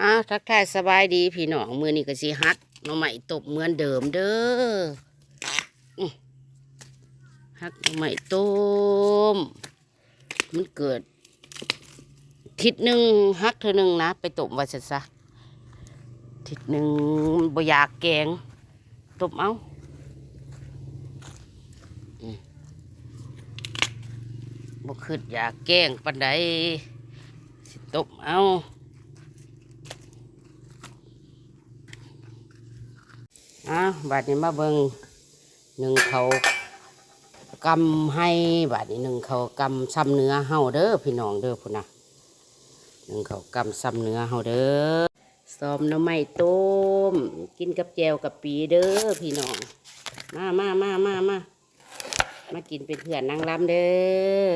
อ้าวทักทายสบายดีพี่น้องมือนี้ก็สิฮัดหน่อไม้ตบเหมือนเดิมเด้อฮักน่อไม้ต้มมันเกิด ทิศหนึ่งฮักเธอหนึ่งนะ ไปตบว้ซะซะทิศหนึ่งบ่อยากแกงตบเอาบ่คืดอยากแกงปันใดสิตบเอา อะบาดนี้มาเบิงหนึ่งเขากำให้บาดนี้หนึ่งเขากำซ้ำเนื้อเฮาเด้อพี่น้องเด้อพุ่นนะหนึ่งเขากำซ้ำเนื้อเฮาเด้อซ้อมน้ำไม้ต้ม กินกับแจวกับปีเด้อพี่น้อง มามามามามามากินเป็นเพื่อนนางรำเด้อ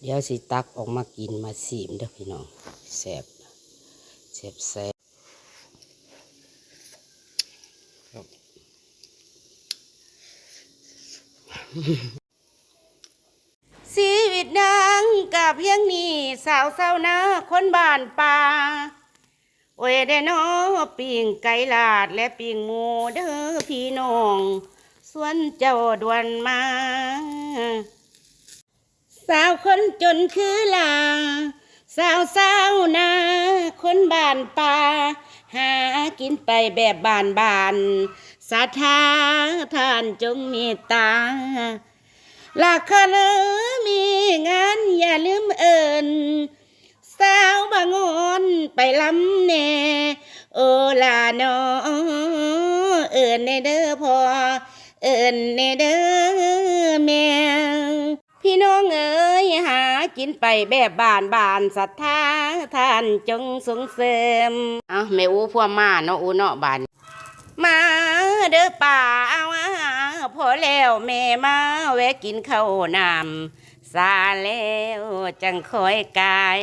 เดี๋ยวสิตักออกมากินมาสีมเด้อพี่น้องแซ่บแซ่บแซ่บชีวิตนางกับเพียงนี้สาวเศร้านะคนบ้านป่าโอ้ยได้นอปิ่งไก่ลาดและปิ่งหมูเด้อพี่น้องส่วนเจ้าดวนมา สาวคนจนคือลา สาวสาวนาคนบ้านป่า หากินไปแบบบานบานๆศรัทธาท่านจงมตตาลาคาเลอมีงานอย่าลืมเอิญสาวบางอนไปลำแน่โอลาโนอเอิญในเด้อพอเอิญในเด้อ กินไปแบบบานบานศรัทธาท่านจงส่งเสริมเอาแม่อูพวมาเนาะอูเนาะบานมาเด้อป่าเอาอาพอแล้วแม่มาแวะกินข้าวนำซาแล้วจังคอยกาย